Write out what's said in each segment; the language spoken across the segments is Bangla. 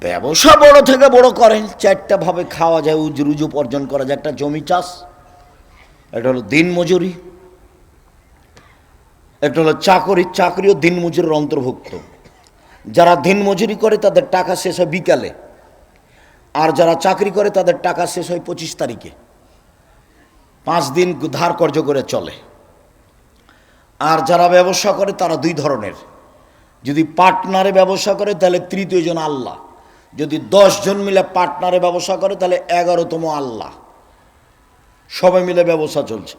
ব্যবসা বড় থেকে বড় করেন, চারটা ভাবে খাওয়া যায় উজরুজ উপার্জন করা যায়, একটা জমি চাষ, একটা হলো দিন মজুরি, একটা হলো চাকরি, চাকরিও দিন মজুরের অন্তর্ভুক্ত। যারা দিন মজুরি করে, তাদের টাকা শেষ হয় বিকালে। আর যারা চাকরি করে, তাদের টাকা শেষ হয় পঁচিশ তারিখে। পাঁচ দিন ধার কর্য করে চলে। আর যারা ব্যবসা করে, তারা দুই ধরনের। যদি পার্টনারে ব্যবসা করে, তাহলে তৃতীয় জন আল্লাহ। যদি দশ জন মিলে পার্টনারে ব্যবসা করে, তাহলে এগারোতম আল্লাহ। সবাই মিলে ব্যবসা চলছে।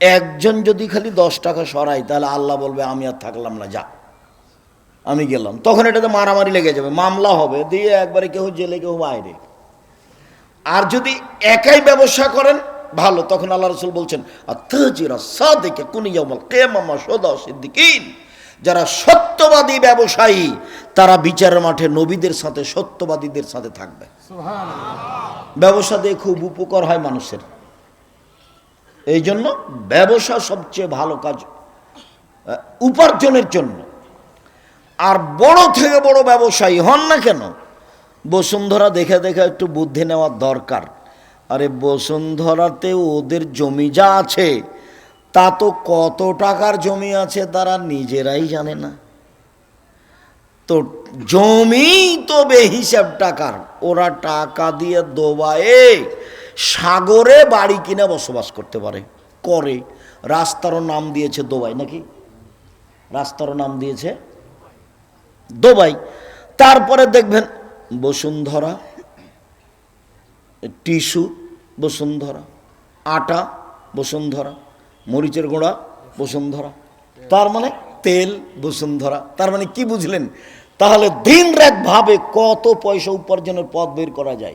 একজন যদি খালি দশ টাকা সরাই তাহলে আল্লাহ বলবে, আমি আর থাকলাম না, যা। আমি গেলাম। তখন এটাতে মারামারি লেগে যাবে, মামলা হবে, দিয়ে একবারে কেউ জেলে, কেউ বাইরে। আর যদি একাই ব্যবসা করেন, ভালো। তখন আল্লাহ রসুল বলছেন আর তজিরা সাদিকে কুনিয়ামাল কেমামা সদা সিদ্দিকিন। যারা সত্যবাদী ব্যবসায়ী তারা বিচার মাঠে নবীদের সাথে সত্যবাদীদের সাথে থাকবে। ব্যবসা দিয়ে খুব উপকার হয় মানুষের। এই জন্য ব্যবসা সবচেয়ে ভালো কাজ উপার্জনের জন্য। আর বড় থেকে বড় ব্যবসায়ী হন না কেন বসুন্ধরা দেখে দেখে একটু বুদ্ধি নেওয়ার দরকার। আরে বসুন্ধরাতে ওদের জমি যা আছে তা তো কত টাকার জমি আছে তারা নিজেরাই জানে না। তো জমি তো বেহিসাব টাকার, ওরা টাকা দিয়ে দোবায়ে সাগরে বাড়ি কিনে বসবাস করতে পারে, করে। রাস্তারও নাম দিয়েছে দোবাই নাকি? রাস্তারও নাম দিয়েছে দোবাই। তারপরে দেখবেন বসুন্ধরা টিস্যু বসুন্ধরা, আটা বসুন্ধরা মরিচের গুঁড়া, বসুন্ধরা। তার মানে তেল, বসুন্ধরা। তার মানে কি বুঝলেন? তাহলে দিন রাত ভাবে কত পয়সা উপার্জনের পথ বের করা যায়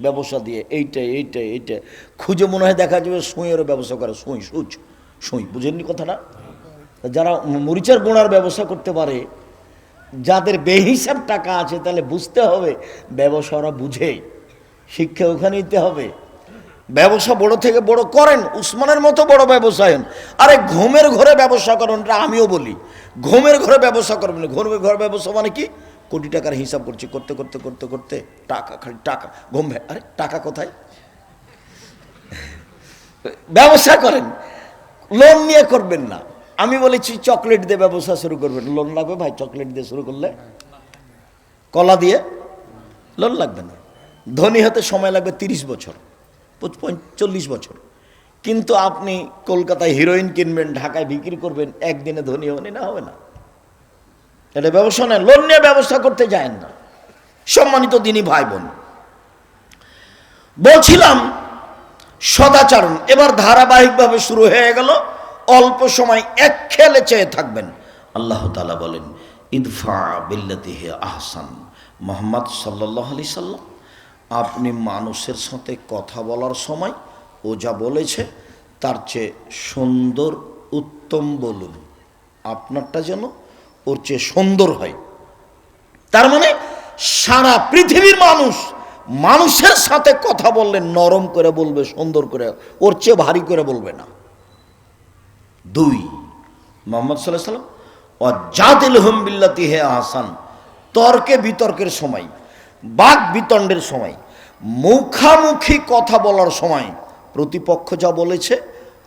ব্যবসা দিয়ে। এইটা এইটা এইটা। খুঁজে মনে হয় দেখা যাবে সুঁইয়েরও ব্যবসা করে। সুঁই, সুচ, সুঁই। বুঝেননি কথাটা? যারা মরিচের গুঁড়ার ব্যবসা করতে পারে, যাদের বেহিসাব টাকা আছে, তাহলে বুঝতে হবে ব্যবসা ওরা বুঝে। শিক্ষা ওখানে নিতে হবে। ব্যবসা বড় থেকে বড় করেন, উসমানের মতো বড় ব্যবসায়ন। আরে ঘুমের ঘরে ব্যবসা করেন আমিও বলি। ঘুমের ঘরে ব্যবসা করবেন ঘুমের ঘরে ব্যবসা মানে কি? কোটি টাকার হিসাব করছি, করতে করতে করতে করতে টাকা, খালি টাকা, ঘুম আরে টাকা কোথায়? ব্যবসা করেন লোন নিয়ে করবেন না। আমি বলেছি চকলেট দিয়ে ব্যবসা শুরু করবেন। লোন লাগবে ভাই চকলেট দিয়ে শুরু করলে? কলা দিয়ে? লোন লাগবে না। ধনী হতে সময় লাগবে তিরিশ বছর। পঁয়তাল্লিশ বছর। কিন্তু আপনি কলকাতায় হিরোইন কিনবেন, ঢাকায় বিক্রি করবেন, একদিনে ধনী হবেন না হবে না। এটা ব্যবসা নয়, লোন নিয়ে ব্যবস্থা করতে যায়েন না। সম্মানিত দিনী ভাই বোন বলছিলাম সদাচরণ, এবার ধারাবাহিকভাবে শুরু হয়ে গেল, অল্প সময় এক খেলে চেয়ে থাকবেন। আল্লাহ তালা বলেন, ইদফা বিল্লাতি আহসান। মোহাম্মদ সাল্লাহ আলি সাল্লাম আপনি মানুষের সাথে কথা বলার সময় ও যা বলেছে তার চেয়ে সুন্দর উত্তম বলুন। আপনারটা যেন ওর চেয়ে সুন্দর হয়। তার মানে সারা পৃথিবীর মানুষ মানুষের সাথে কথা বললে নরম করে বলবে, সুন্দর করে, ওর চেয়ে ভারী করে বলবে না। দুই, মোহাম্মদ সাল্লাহ সাল্লাম অজাদিল হমবিল্লাতি হে আহসান তর্কে বিতর্কের সময়, বাক বিতণ্ডের সময়। মুখামুখি কথা বলার সময় প্রতিপক্ষ যা বলেছে,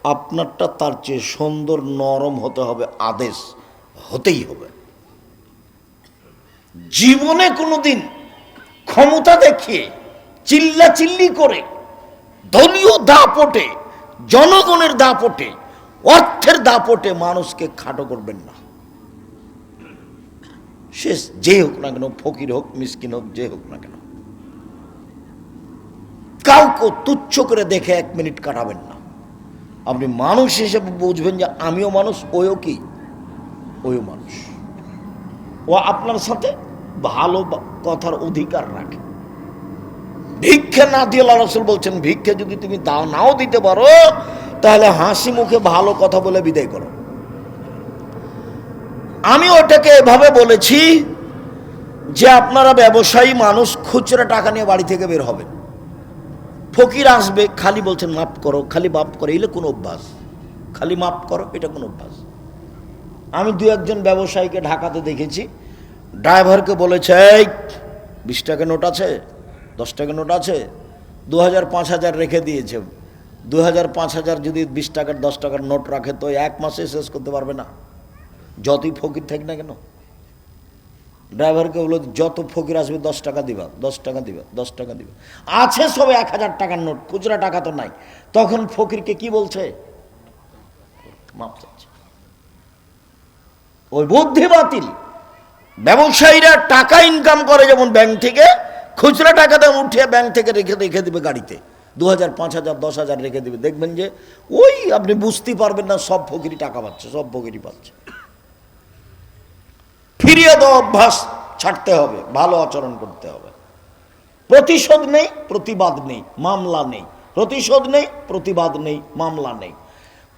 আপনারটা তার চেয়ে সুন্দর, নরম হতে হবে, আদেশ হতেই হবে। জীবনে কোনোদিন ক্ষমতা দেখিয়ে চিল্লা চিল্লি করে দলীয় দাপটে, জনগণের দাপটে, অর্থের দাপটে মানুষকে খাটো করবেন না। শেষ যে হোক না কেন, ফকির হোক, মিসকিন হোক, যে হোক না কেন। কাউকে তুচ্ছ করে দেখে এক মিনিট কাটাবেন না। আপনি মানুষ হিসেবে বুঝবেন যে আমিও মানুষ ওও কি? ওও মানুষ। ও আপনার সাথে ভালো কথার অধিকার রাখে। ভিক্ষে না দিয়ে রসুল বলছেন, ভিক্ষে যদি তুমি দাও, নাও দিতে পারো, তাহলে হাসি মুখে ভালো কথা বলে বিদায় করো। আমি ওটাকে এভাবে বলেছি যে আপনারা ব্যবসায়ী মানুষ খুচরা টাকা নিয়ে বাড়ি থেকে বের হবেন। ফকির আসবে খালি বলছেন মাপ করো খালি মাপ করো। এলে কোনো অভ্যাস? খালি মাপ করো এটা কোনো অভ্যাস? আমি দু একজন ব্যবসায়ীকে ঢাকাতে দেখেছি। ড্রাইভারকে বলেছে "এই, বিশ টাকা নোট আছে দশ টাকা নোট আছে দু হাজার পাঁচ হাজার রেখে দিয়েছে। দু হাজার পাঁচ হাজার যদি বিশ টাকার দশ টাকার নোট রাখে তো এক মাসে শেষ করতে পারবে না। যতই ফকির থাক না কেন? ড্রাইভারকে বলো, যত ফকির আসবে, দশ টাকা দিবা, দশ টাকা দিবা, দশ টাকা দিবা। আছে সবে এক হাজার টাকার নোট, খুচরা টাকা তো নাই। তখন ফকিরকে কি বলছে? মাপ ওই বুদ্ধি বাতিল। ব্যবসায়ীরা টাকা ইনকাম করে যেমন ব্যাংক থেকে, খুচরা টাকা দাম উঠিয়ে ব্যাংক থেকে রেখে রেখে দিবে গাড়িতে। দু হাজার পাঁচ হাজার দশ হাজার রেখে দিবে। দেখবেন যে, ওই আপনি বুঝতে পারবেন না, সব ফকিরি টাকা পাচ্ছে, সব ফকিরি পাচ্ছে। ফিরিয়ে দেওয়া অভ্যাস, ছাড়তে হবে, ভালো আচরণ করতে হবে। প্রতিশোধ নেই, প্রতিবাদ নেই, মামলা নেই। প্রতিশোধ নেই, প্রতিবাদ নেই, মামলা নেই।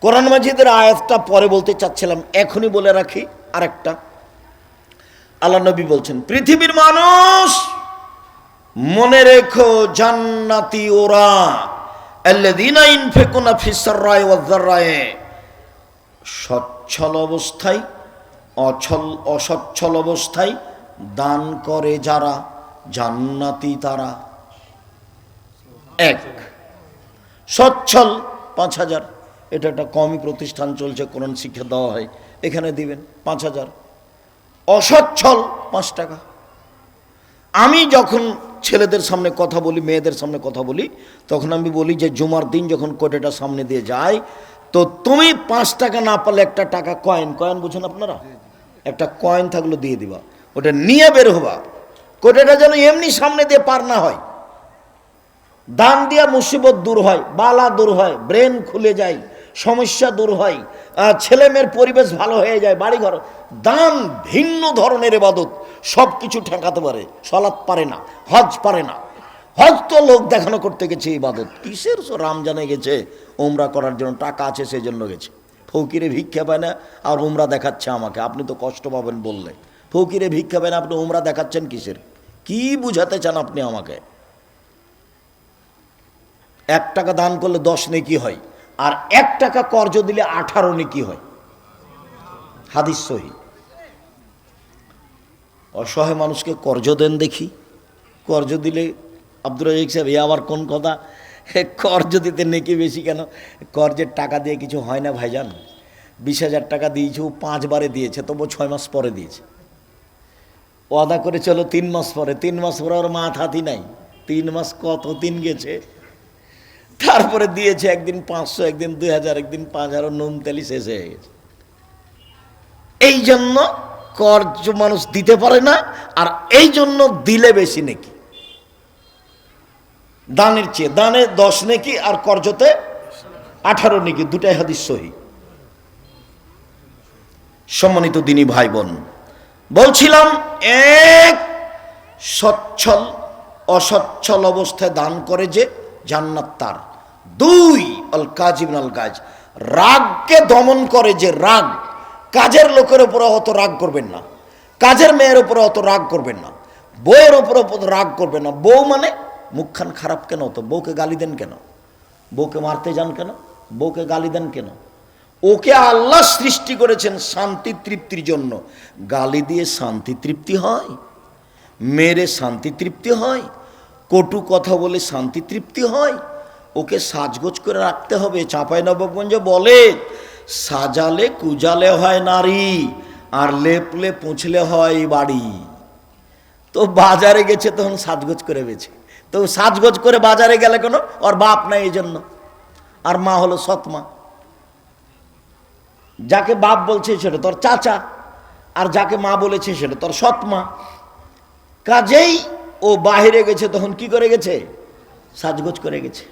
কোরআন মাজিদের আয়াতটা পরে বলতে চাচ্ছিলাম, এখনই বলে রাখি আরেকটা। আল্লাহ নবী বলছেন, পৃথিবীর মানুষ, মনে রেখো জান্নাতি ওরা সচ্ছল অবস্থায় অছল, অসচ্ছল অবস্থায় দান করে যারা, জান্নাতি তারা। এক। সচ্ছল, পাঁচ হাজার। এটা একটা কমই প্রতিষ্ঠান চলছে, কোরআন শিক্ষা দেওয়া হয়। এখানে দিবেন পাঁচ হাজার। অসচ্ছল, পাঁচ টাকা। আমি যখন ছেলেদের সামনে কথা বলি, মেয়েদের সামনে কথা বলি, তখন আমি বলি যে, জুমার দিন যখন কোটেটা সামনে দিয়ে যায়, তো তুমি পাঁচ টাকা না পালে একটা টাকা কয়েন। কয়েন বুঝেন আপনারা? একটা কয়েন থাকল দিয়ে দিবা। ওটা নিয়ে বের হবা। কোটাটা যেন এমনি সামনে দিয়ে পার না হয়। দান দিয়া মুসিবত দূর হয় বালা দূর হয় ব্রেন খুলে যায় সমস্যা দূর হয় আহ, ছেলে মেয়ের পরিবেশ ভালো হয়ে যায় বাড়িঘর। দান ভিন্ন ধরনের এবাদত। সব কিছু ঠেকাতে পারে সলাৎ পারে না হজ পারে না। হজ তো লোক দেখানো করতে গেছে ইবাদত। কিসের রামজানে গেছে ওমরা করার জন্য টাকা আছে সেই জন্য গেছে। ফকিরে ভিক্ষা পায় না, আর উমরা দেখাচ্ছে আমাকে। আপনি তো কষ্ট পাবেন বললে। ফকিরে ভিক্ষা পায় না, আপনি উমরা দেখাচ্ছেন কিসের? কি বুঝাতে চান আপনি আমাকে? এক টাকা দান করলে দশ নেকি হয়, আর এক টাকা কর্জ দিলে আঠারো নেকি হয়। হাদিস সহি। অসহায় মানুষকে কর্জ দেন দেখি। কর্জ দিলে আব্দুল রাজিক সাহেব, এ আবার কোন কথা? কর্জ দিতে নেকি বেশি কেন? কর্জের টাকা দিয়ে কিছু হয় না ভাইজান। বিশ হাজার টাকা দিয়েছে, ও পাঁচবারে দিয়েছে তবু ছয় মাস পরে দিয়েছে। ওয়াদা করে চলো তিন মাস পরে, তিন মাস পরে ওর মাথ হাতি নাই। তিন মাস কত দিন গেছে? তারপরে দিয়েছে একদিন পাঁচশো, একদিন দুই হাজার, একদিন পাঁচ হাজার নুন তেলি শেষ হয়ে গেছে। এই জন্য কর্জ মানুষ দিতে পারে না, আর এই জন্য দিলে বেশি নাকি। দানের চেয়ে, দানে দশ নেকি আর কর্জতে আঠারো নেকি, দুটাই হাদিস সহি। সম্মানিত দিনী ভাই বোন বলছিলাম এক সচ্ছল, অসচ্ছল অবস্থায় দান করে যে জান্নাত তার। দুই অল কাজিম আল গাজ রাগকে দমন করে যে রাগ, কাজের লোকের উপরে অত রাগ করবেন না। কাজের মেয়ের উপরে অত রাগ করবেন না। বউয়ের উপরে রাগ করবেন না। বউ মানে মুখখান খারাপ কেন? তো বউকে গালি দেন কেন? বউকে মারতে যান কেন? বউকে গালি দেন কেন? ওকে আল্লাহ সৃষ্টি করেছেন শান্তি তৃপ্তির জন্য। গালি দিয়ে শান্তি তৃপ্তি হয়, মেরে শান্তি তৃপ্তি হয়, কটু কথা বলে শান্তি তৃপ্তি হয়। ওকে সাজগোজ করে রাখতে হবে। চাঁপাই নবাবগঞ্জে বলে, সাজালে কুজালে হয় নারী, আর লেপলে পুছলে হয় বাড়ি। তো বাজারে গেছে তখন সাজগোজ করে বেছে। তো সাজগোজ করে বাজারে গেলে কোনো? ওর বাপ নাই এই জন্য। আর মা হলো সৎ মা যাকে বাপ বলছে সেটা তোর চাচা, আর যাকে মা বলেছে সেটা তোর সৎ মা কাজেই ও বাহিরে গেছে, তখন কি করে গেছে? সাজগোজ করে গেছে।